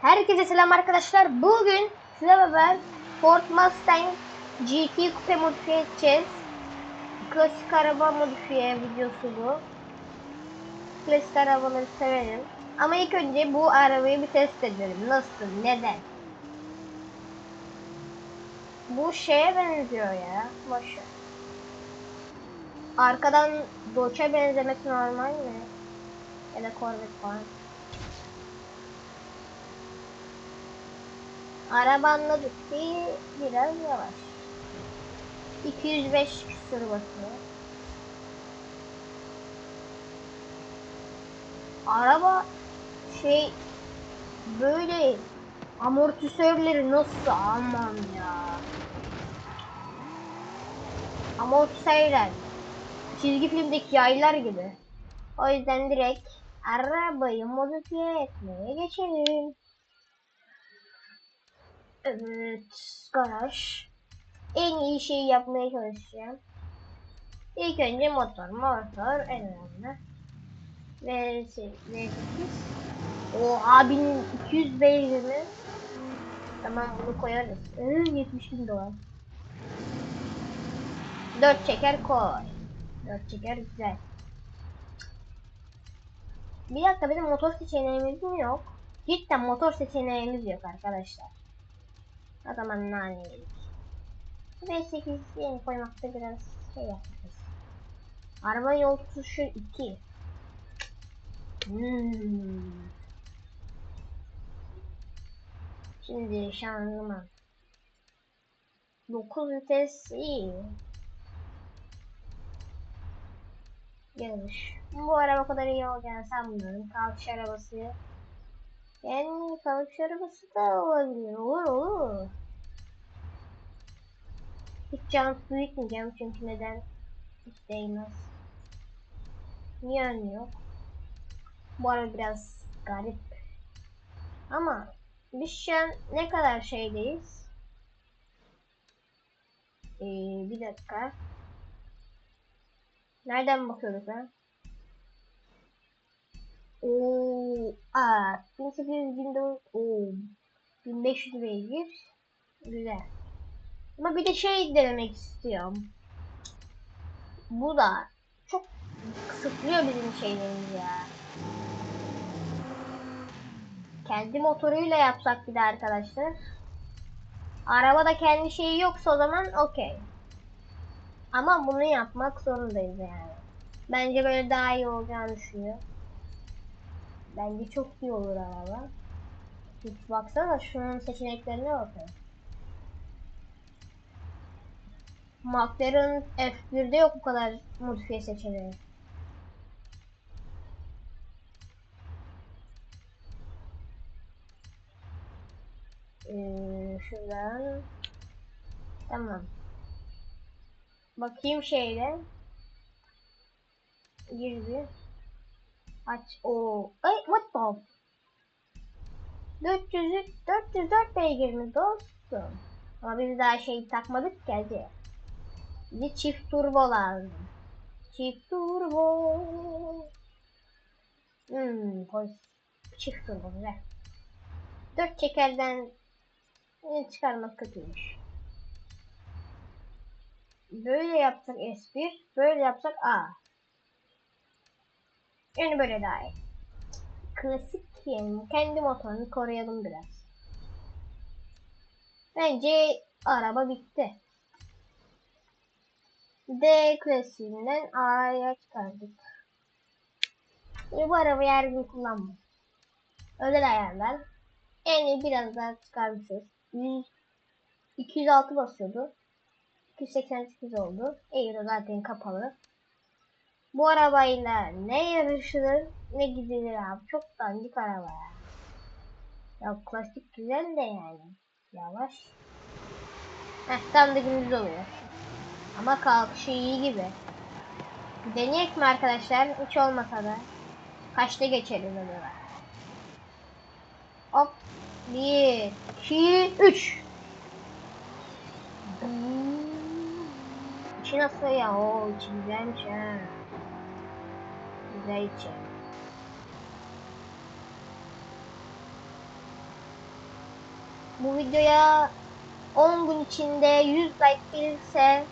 Herkese selam arkadaşlar. Bugün size beraber Ford Mustang GT Coupe modifiye edeceğiz. Klasik araba modifiye videosu bu. Klasik arabaları severim. Ama ilk önce bu arabayı bir test edelim. Nasıl? Neden? Bu şeye benziyor ya. Boş ver. Arkadan Dodge'a benzemesi normal mi? Ya da Corvette falan. Araba anladık ki biraz yavaş. 205 küsur basıyor. Araba şey böyle amortisörleri nasıl aman ya. Amortisörler çizgi filmdeki yaylar gibi. O yüzden direkt arabayı modifiye etmeye geçelim. Evet, garaj. En iyi şeyi yapmaya çalışacağım. İlk önce motor, motor en önemli. Ve şey, V8. Oha 1200 beygir mi? Tamam bunu koyarız. Ee, 70 bin dolar. 4 çeker koy. 4 çeker güzel. Bir dakika benim motor seçeneğimiz mi yok? Cidden motor seçeneğimiz yok arkadaşlar. O zaman nane yedik. V8 yeni koymakta biraz şey yapmışız. Araba yol tutuşu 2. Hmm. Şimdi şanzıman. 9 vites iyi. Yarış. Bu araba kadar iyi olacağını sanmıyorum. Kalkış arabası. Yani kalkış arabası da olabilir. Olur olur. Hiç can büyütmeyeceğim çünkü neden? Hiç değmez. Önü yok? Bu araba biraz garip. Ama biz şu an ne kadar şeydeyiz? Ee, bir dakika. Nereden bakıyorduk lan? Oo, aa, 1800 1900 oo, 1500 beygir. Güzel. Ama bir de şey denemek istiyorum. Bu da çok kısıtlıyor bizim şeylerimizi ya. Kendi motoruyla yapsak bir de arkadaşlar. Arabada kendi şeyi yoksa o zaman okey. Ama bunu yapmak zorundayız yani. Bence böyle daha iyi olacağını düşünüyorum. Bence çok iyi olur araba. Hiç baksana şunun seçeneklerine bakın. McLaren F1'de yok bu kadar modifiye seçeneği. Ee, şuradan tamam. Bakayım şeyle. Girdi. Aç. O. Ay what the? 400 404 beygir mi dostum? Ama biz daha şey takmadık ki hadi. Bir çift turbo lazım. Çift turbo. Hmm, koy. Çift turbo güzel. Dört çekerden çıkarmak kötüymüş. Böyle yapsak S1, böyle yapsak A. Yani böyle daha iyi. Klasik yani kendi motorunu koruyalım biraz. Bence araba bitti. D klasiğinden A'ya çıkardık. Şimdi bu arabayı her gün kullanma. Özel ayarlar. Yani biraz daha çıkarmışız. 100, 206 basıyordu. 288 oldu. Euro zaten kapalı. Bu arabayla ne yarışılır ne gidilir abi. Çok dandik araba ya. Ya klasik güzel de yani. Yavaş. Heh tam da oluyor. Ama kalkışı iyi gibi. Deneyek mi arkadaşlar? Hiç olmasa da. Kaçta geçeriz acaba? Hop. 1, 2, 3. İçi nasıl ya? Oo içi güzelmiş ha. İçi. bu videoya 10 gün içinde 100 like gelirse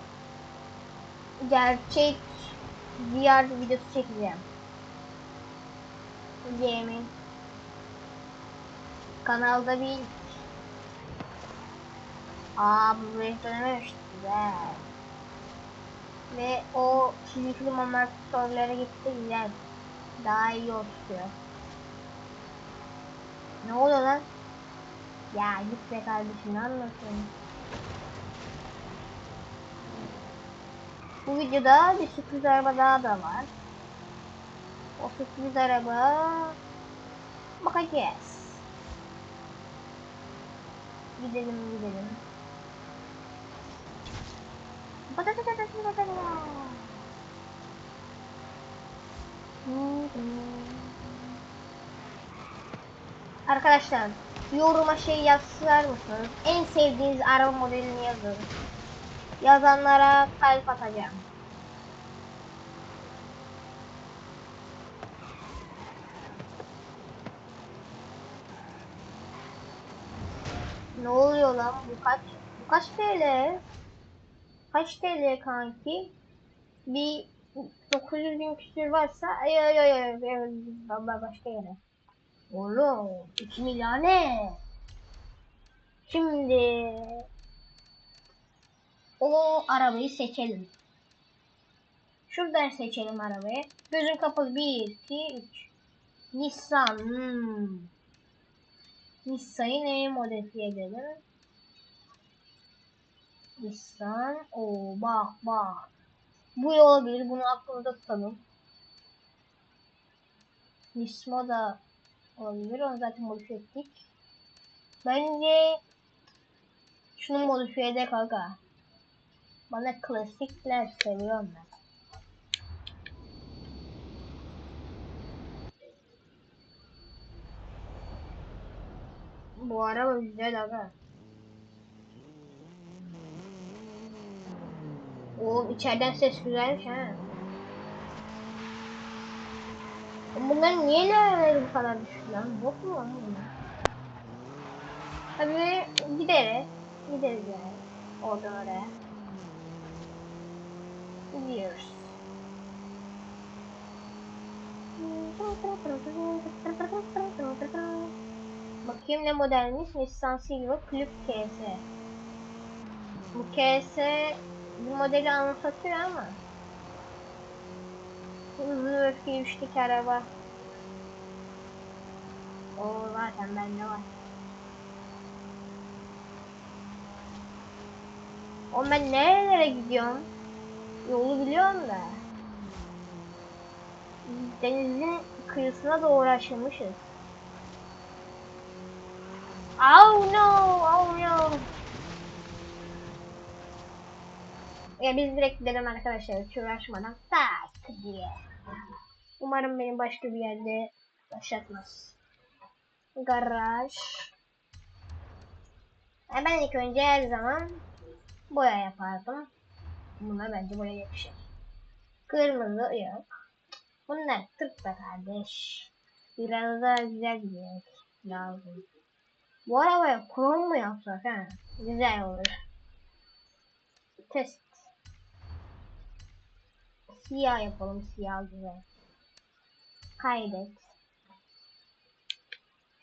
gerçek VR videosu çekeceğim. Yemin. Kanalda bir Aa bu söylememiş. Güzel. Ve o çizgi film amatörlere gitti güzel. Daha iyi oluşuyor. Ne oluyor lan? Ya git be kardeşim ne anlatıyorsun? Bu videoda bir sürpriz araba daha da var. O sürpriz araba bakacağız. Gidelim gidelim. Arkadaşlar yoruma şey yazar mısınız? En sevdiğiniz araba modelini yazın. Yazanlara kalp atacağım. Ne oluyor lan bu kaç? Bu kaç TL? Kaç TL kanki? Bir 900 bin küsür varsa ay ay ay ay baba başka yere. Oğlum 2 milyar ne? Şimdi o arabayı seçelim. Şuradan seçelim arabayı. Gözüm kapalı 1 2 3. Nissan. Hmm. Nissan'ı neye modifiye edelim? Nissan. Oo bak bak. Bu olabilir. Bunu aklımda tutalım. Nismo da olabilir. Onu zaten modifiye ettik. Bence şunu modifiye de kanka. Bana klasikler seviyorum ben. Bu araba güzel aga. O içeriden ses güzelmiş ha. Bunların niye levelleri bu kadar düşük lan? Bok mu lan bunlar? Tabii gideriz. Gideriz yani. Oradan oraya. Gidiyoruz. Bakayım ne modelmiş? Nissan Silver Club KS. Bu KS bu modeli anlatıyor ama hızlı ve öfke üçlük araba. O zaten bende var. Oğlum ben nerelere gidiyorum? Yolu biliyorum da. Denizin kıyısına doğru aşılmışız. Oh no, oh no. Ya biz direkt gidelim arkadaşlar hiç uğraşmadan. Tak diye. Umarım beni başka bir yerde başlatmaz. Garaj. Ya ben ilk önce her zaman boya yapardım. Buna bence boya yakışır. Kırmızı yok. Bunlar Türk be kardeş. Biraz daha güzel bir renk lazım. Bu arabaya krom mu yapsak ha? Güzel olur. Test. Siyah yapalım. Siyah güzel. Kaydet.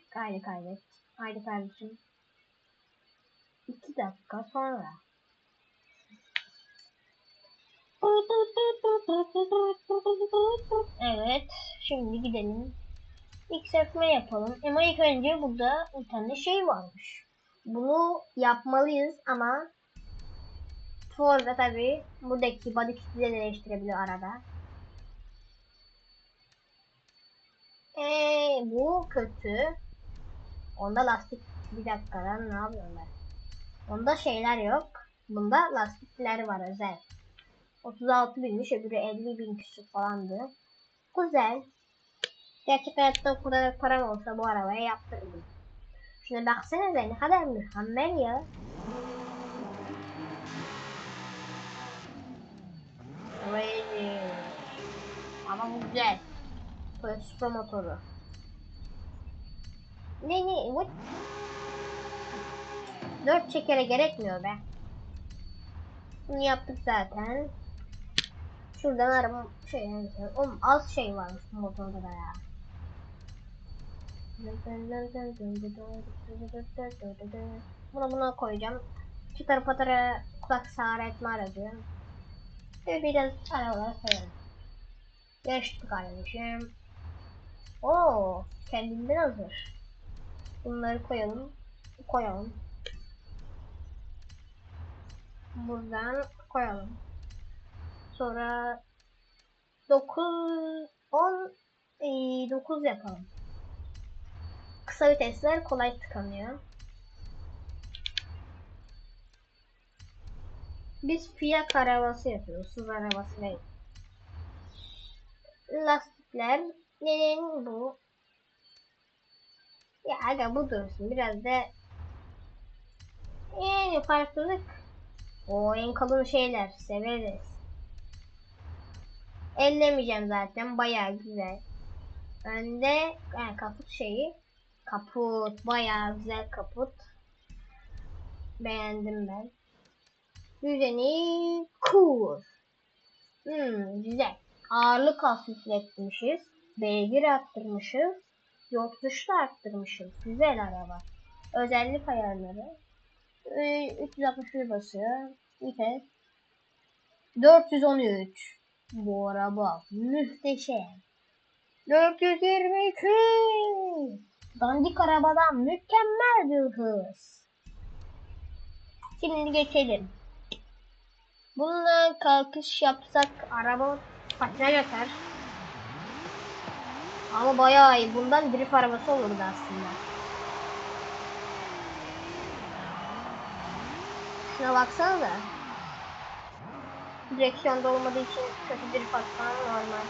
Kaydet kaydet. Haydi kardeşim. İki dakika sonra. Evet. Şimdi gidelim. İlk sekme yapalım. Ama ilk önce burada bir tane şey varmış. Bunu yapmalıyız ama Forza tabi buradaki body kit'i de değiştirebiliyor arada. Eee bu kötü. Onda lastik bir dakikadan ne yapıyorum ben? Onda şeyler yok. Bunda lastikler var özel. 36 binmiş öbürü 50 bin küsur falandı. Güzel. Gerçek hayatta o kadar param olsa bu arabaya yaptırırdım. Şuna baksanıza ne kadar mükemmel ya. Crazy. Ama bu güzel. Böyle supra motoru. Ne ne what? Dört çekere gerekmiyor be. Bunu yaptık zaten. Şuradan araba şey oğlum az şey varmış bu motorda da ya. Bunu buna koyacağım. Çıtır patara kulak sağır etme aracı. Ve biraz arabalar koyalım. Geçtik kardeşim. Oo, kendinden hazır. Bunları koyalım. Koyalım. Buradan koyalım. Sonra 9 10 9 yapalım. Kısa vitesler kolay tıkanıyor. Biz fiyak arabası yapıyoruz. Hız arabası değil. Lastikler neden bu? Ya aga bu dursun. Biraz da yani farklılık. O en kalın şeyler. Severiz. Ellemeyeceğim zaten. Bayağı güzel. Önde yani kaput şeyi. Kaput. Bayağı güzel kaput. Beğendim ben. Düzeni cool. Hmm, güzel. Ağırlık hafifletmişiz. Beygir arttırmışız. Yol tutuşu arttırmışız. Güzel araba. Özellik ayarları. Ee, 361 basıyor. Vites. 413. Bu araba muhteşem. 422. Dandik arabadan mükemmel bir hız. Şimdi geçelim. Bununla kalkış yapsak araba patinaj atar. Ama bayağı iyi. Bundan drift arabası olurdu aslında. Şuna baksana da. Direksiyonda olmadığı için kötü drift atman normal.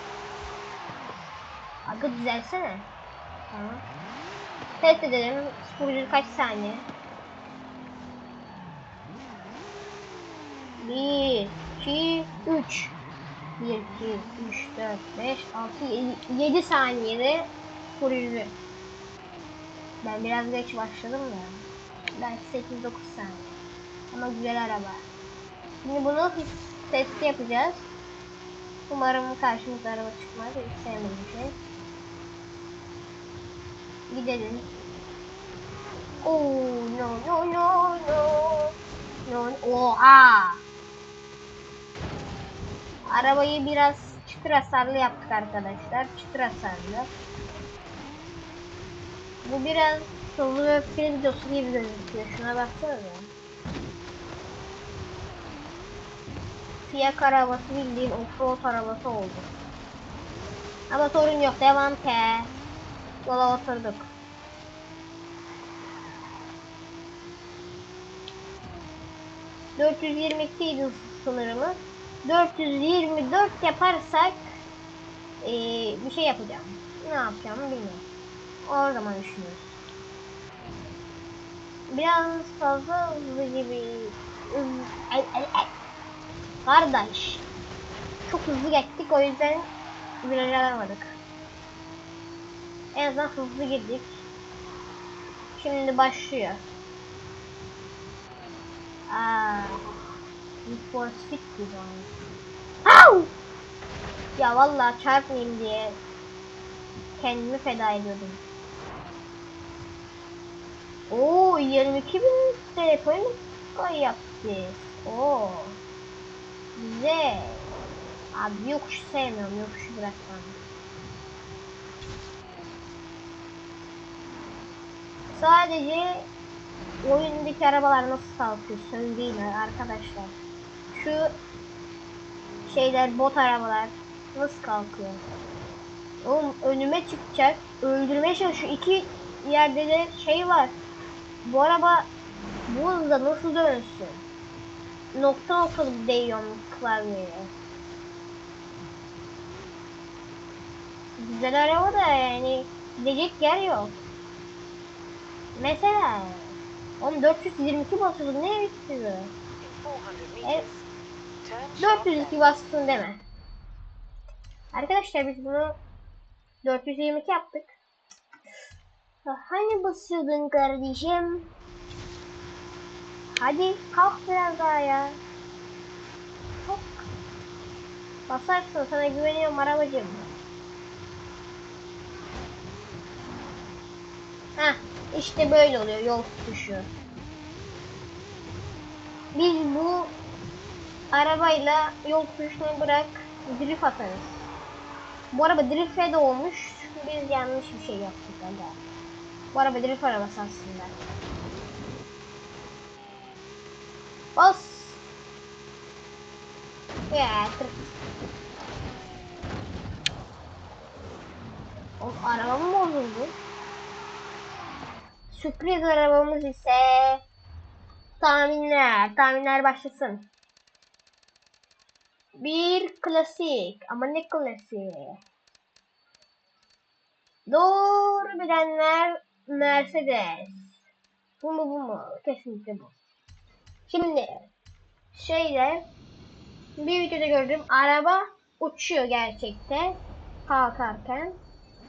Aga düzelsene. Tamam. Test edelim. Spurucu kaç saniye? 1, 2, 3. 1, 2, 3, 4, 5, 6, 7, 7 saniyede spurucu. Ben biraz geç başladım da. Belki 8-9 saniye. Ama güzel araba. Şimdi bunu testi yapacağız. Umarım karşımıza araba çıkmaz. Hiç sevmediğim şey. Gidelim. Oh no no no no. No oha. Arabayı biraz çıtır hasarlı yaptık arkadaşlar. Çıtır hasarlı. Bu biraz hızlı ve videosu gibi gözüküyor. Şuna baksanıza. Fiyak arabası bildiğin offroad arabası oldu. Ama sorun yok devam ke. Yola oturduk. ...422 idi sınırımız. 424 yaparsak... Ee, ...bir şey yapacağım. Ne yapacağımı bilmiyorum. O zaman düşünüyoruz. Biraz fazla hızlı gibi... Ay, ay, ay. Kardeş. Çok hızlı geçtik o yüzden viraj alamadık. En azından hızlı girdik. Şimdi başlıyor. Aa, Need for Speed. Au! Ya vallahi çarpmayayım diye kendimi feda ediyordum. Oo 22 bin telefon yaptı. Oo. Güzel. Abi yokuş sevmiyorum. Yokuşu bırak bana. Sadece oyundaki arabalar nasıl kalkıyor söyleyin arkadaşlar. Şu şeyler bot arabalar nasıl kalkıyor? Oğlum önüme çıkacak. Öldürmeye çalışıyor. İki yerde de şey var. Bu araba bu hızda nasıl dönsün? Nokta nokta değiyorum klavyeye. Güzel araba da yani gidecek yer yok. Mesela Oğlum 422 basıyordu ne bitti Evet. 402 bastın deme. Arkadaşlar biz bunu 422 yaptık. Hani basıyordun kardeşim? Hadi kalk biraz daha ya. Kalk. Basarsın sana güveniyorum arabacığım. Heh işte böyle oluyor yol tutuşu. Biz bu arabayla yol tutuşunu bırak drift atarız. Bu araba drift'e de olmuş. Biz yanlış bir şey yaptık aga. Bu araba drift arabası aslında. Bas. Ya kırk. Oğlum arabam bozuldu? Sürpriz arabamız ise tahminler. Tahminler başlasın. Bir klasik ama ne klasik? Doğru bilenler Mercedes. Bu mu bu mu? Kesinlikle bu. Şimdi şeyde bir videoda gördüm araba uçuyor gerçekte kalkarken.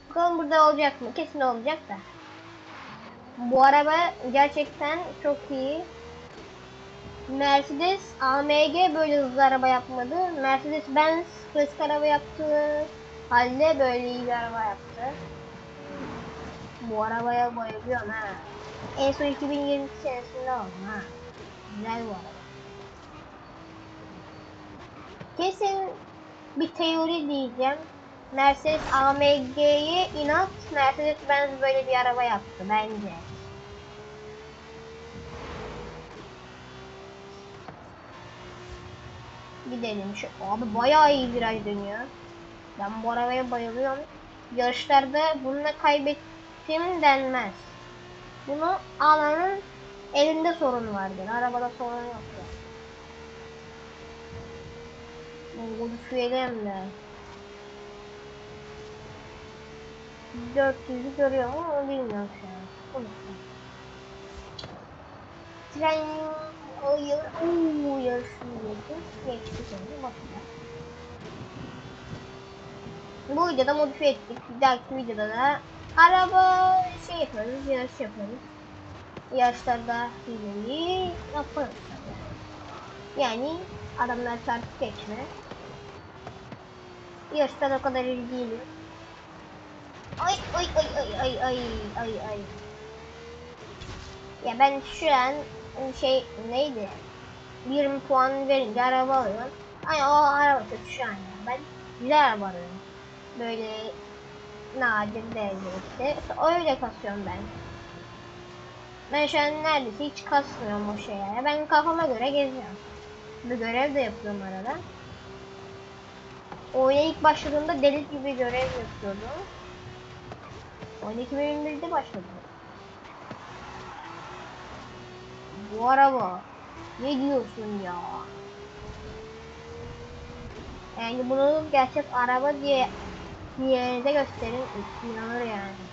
Bakalım burada olacak mı? Kesin olacak da. Bu araba gerçekten çok iyi. Mercedes AMG böyle hızlı araba yapmadı. Mercedes Benz klasik araba yaptı. Halde böyle iyi bir araba yaptı. Bu arabaya bayılıyorum ha. En son 2020 senesinde aldım ha. Güzel bu araba. Kesin bir teori diyeceğim. Mercedes AMG'ye inat Mercedes Benz böyle bir araba yaptı bence. Gidelim şu. Abi bayağı iyi viraj dönüyor. Ben bu arabaya bayılıyorum. Yarışlarda bununla kaybettim denmez. Bunu alanın elinde sorun vardır. Arabada sorun yoktur. Modifiyelerim de. 400'ü görüyorum ama bilmiyorum şu an. Unuttum. Tren o yıl ooo yarışını geçti. Geçti sonra başla. Bu videoda modifiye ettik. Bir dahaki videoda da araba şey yapıyoruz, yarış yapıyoruz. Yarışlarda hileyi yaparız. Yani adamlar çarpıp geçme. Yarışta o kadar iyi değilim. Ay ay ay ay ay ay ay ay. Ya ben şu an şey neydi? 20 puan verince araba alıyorum. Ay o araba kötü şu an ya. Ben güzel araba arıyorum. Böyle nadir derecede. Öyle kasıyorum ben. Ben şu an neredeyse hiç kasmıyorum o şeye. Ben kafama göre geziyorum. Bir görev de yapıyorum arada. Oyuna ilk başladığımda deli gibi görev yapıyordum. Oyun 2021'de başladı. Bu araba. Ne diyorsun ya? Yani bunu gerçek araba diye diğerinize gösterin. inanır yani.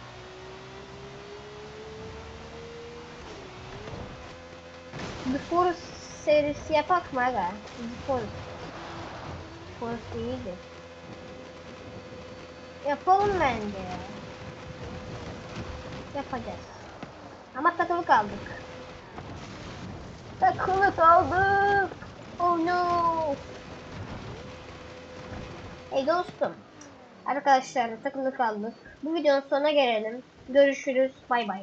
The Forest serisi yapak mı aga? The Forest. Forest iyiydi. Yapalım bence ya. Yapacağız. Ama takılı kaldık. Takılı kaldık. Oh no. Hey dostum. Arkadaşlar takılı kaldık. Bu videonun sonuna gelelim. Görüşürüz. Bay bay.